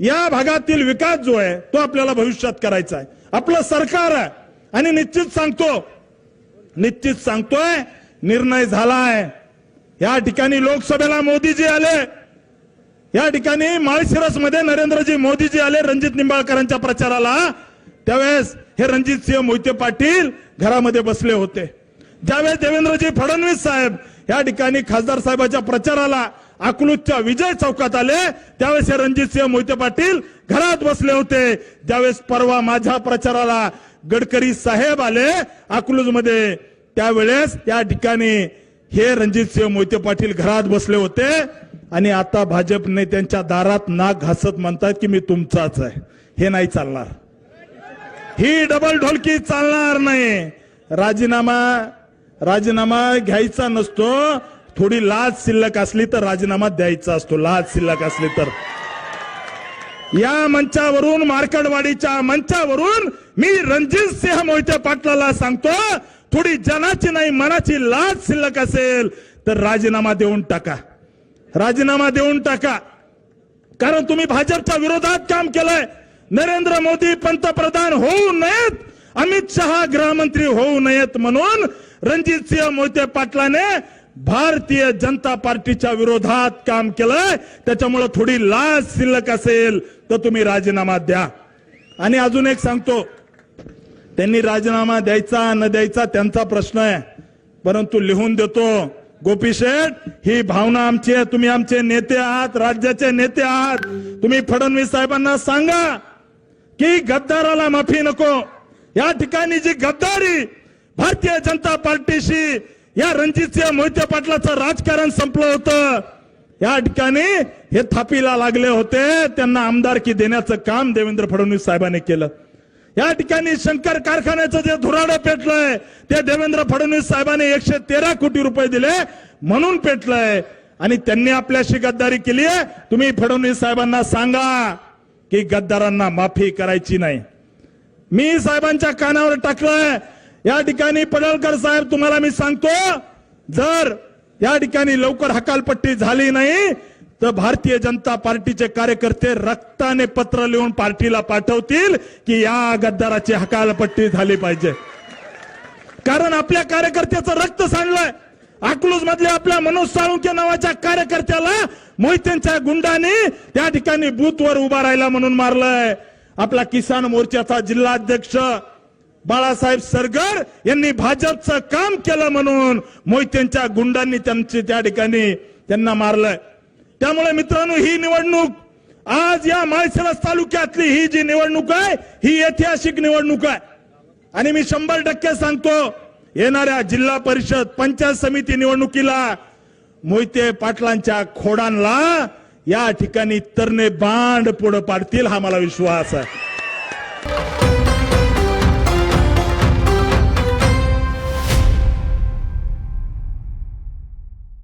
या भागातील विकास जो आहे तो आपल्याला भविष्यात करायचा आहे. आपलं सरकार आहे. आणि निश्चित सांगतो निश्चित सांगतोय निर्णय झालाय. या ठिकाणी लोकसभेला मोदीजी आले. या ठिकाणी माळशिरसमध्ये नरेंद्रजी मोदीजी आले रणजित निंबाळकरांच्या प्रचाराला. त्यावेळेस हे रणजित सिंह मोहिते पाटील घरामध्ये बसले होते. ज्यावेळेस देवेंद्रजी फडणवीस साहेब या ठिकाणी खासदार साहेबाच्या प्रचाराला अकलूजच्या विजय चौकात आले. त्यावेळेस हे रणजित सिंह मोहिते पाटील घरात बसले होते. त्यावेळेस परवा माझ्या प्रचाराला गडकरी साहेब आले अकलूजमध्ये त्यावेळेस त्या ठिकाणी हे रणजित सिंह मोहिते पाटील घरात बसले होते. आणि आता भाजप नेत्यांच्या दारात नाक घासत म्हणतात की मी तुमचाच आहे. हे नाही चालणार. ही डबल ढोलकी चालणार नाही. राजीनामा राजीनामा घ्यायचा नसतो थोडी लाज शिल्लक असली तर राजीनामा द्यायचा असतो. लाज शिल्लक असली तर. या मंचावरून मार्कडवाडीच्या मंचावरून मी रणजित सिंह मोहिते पाटलाला सांगतो थोडी जनाची नाही मनाची लाज शिल्लक असेल तर राजीनामा देऊन टाका. राजीनामा देऊन टाका. कारण तुम्ही भाजपच्या विरोधात काम केलंय. नरेंद्र मोदी पंतप्रधान होऊ नयेत अमित शहा गृहमंत्री होऊ नयेत म्हणून रणजित सिंह मोहिते पाटलाने भारतीय जनता पार्टीच्या विरोधात काम केलंय. त्याच्यामुळे थोडी लाज शिल्लक असेल तर तुम्ही राजीनामा द्या. आणि अजून एक सांगतो. त्यांनी राजीनामा द्यायचा न द्यायचा त्यांचा प्रश्न आहे. परंतु लिहून देतो गोपी शेठ ही भावना आमची आहे. तुम्ही आमचे नेते आहात राज्याचे नेते आहात. तुम्ही फडणवीस साहेबांना सांगा की गद्दाराला माफी नको. या ठिकाणी जी गद्दारी भारतीय जनता पार्टीशी या रणजितसिंह मोहिते पाटलाचं राजकारण संपलं होतं. या ठिकाणी हे थापीला लागले होते. त्यांना आमदारकी देण्याचं काम देवेंद्र फडणवीस साहेबांनी केलं. या ठिकाणी शंकर कारखान्याचं जे धुराडं पेटलंय ते देवेंद्र फडणवीस साहेबांनी एकशे तेरा कोटी रुपये दिले म्हणून पेटलंय. आणि त्यांनी आपल्याशी गद्दारी केली आहे. तुम्ही फडणवीस साहेबांना सांगा की गद्दारांना माफी करायची नाही. मी साहेबांच्या कानावर टाकलंय. या ठिकाणी पडळकर साहेब तुम्हाला मी सांगतो जर या ठिकाणी लवकर हकालपट्टी झाली नाही तर भारतीय जनता पार्टीचे कार्यकर्ते रक्ताने पत्र लिहून पार्टीला पाठवतील की या गद्दाराची हकालपट्टी झाली पाहिजे. कारण आपल्या कार्यकर्त्याचं रक्त सांडलंय. अकलूज मधल्या आपल्या मनोज साळुंके नावाच्या कार्यकर्त्याला मोहितेंच्या गुंडाने त्या ठिकाणी बूथवर उभा राहिला म्हणून मारलंय. आपला किसान मोर्चाचा जिल्हाध्यक्ष बाळासाहेब सरगर यांनी भाजपचं काम केलं म्हणून मोहित्यांच्या गुंडांनी त्यांची त्या ठिकाणी त्यांना मारलंय. त्यामुळे मित्रांनो ही निवडणूक आज या माळशिरस तालुक्यातली ही जी निवडणूक आहे ही ऐतिहासिक निवडणूक आहे. आणि मी शंभर टक्के सांगतो येणाऱ्या जिल्हा परिषद पंचायत समिती निवडणुकीला मोहिते पाटलांच्या खोडांना या ठिकाणी तरणे बांड पुढे पाडतील हा मला विश्वास आहे.